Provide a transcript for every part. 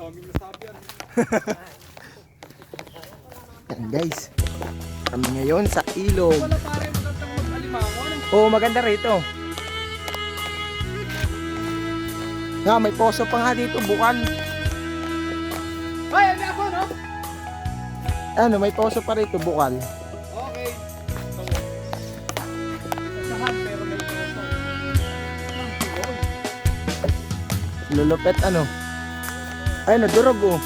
Daming nasabi yan. Guys. Kami ngayon sa ilog. Wala pare, magandang mag-alimango. Anong Oo, maganda rito. Nga, may poso pa nga dito, bukal. Ay, ano ako, no? Ano, may poso pa rito, bukal. Okay. So, Sahan, pero may tuloy. Lulupet, ano. Ay, nadurog, oh.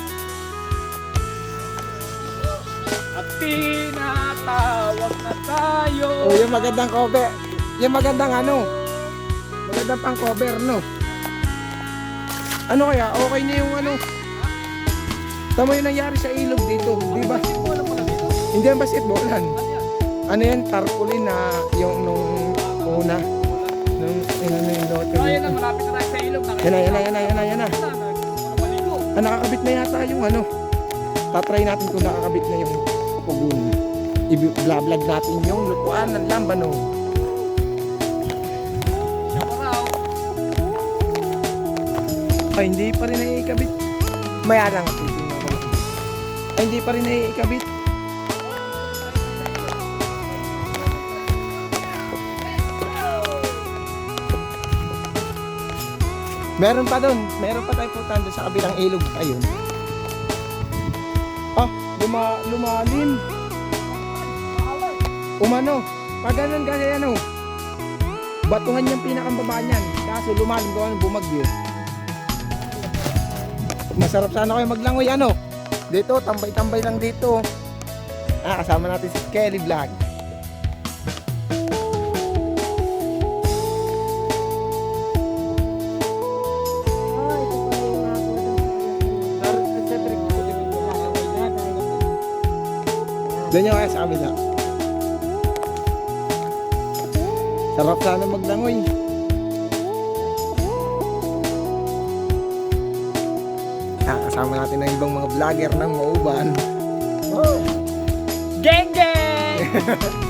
At tinatawag na tayo. Oh, yung magandang cover. Yung magandang ano. Magandang pang cover, no? Ano kaya? Okay na yung ano? Tama yung nangyari sa ilog dito, di ba? Hindi yan basketballan. Ano yan? Tarpaulin na yung nung una. Nung ano yung lote. Ayan na, malapit na tayo sa ilog. Yan na, yan na, yan na, yan na, yan na. Ah, nakakabit na yata yung ano. Tatry natin kung nakakabit na yung pugun. I-vlog natin yung lukuan ng lamban. Siya pa raw. Ay, hindi pa rin naiikabit. Maya lang. Ay, hindi pa rin naiikabit. Meron pa doon. Meron pa tayo puntahan doon sa kabilang ilog. Ayun. Ah, luma, lumalim. Umano. Pag ganun kasi ano, batuhan yung pinakambaba niyan. Kaso lumalim gawa ng bumagyo. Masarap sana kayo maglangoy ano. Dito, tambay-tambay lang dito. Ah, kasama natin si Kelly Vlog. Doon nyo kaya sa kabila. Sarap sana maglangoy. Ah, kasama natin ang ibang mga vlogger ng Mauban. Geng geng!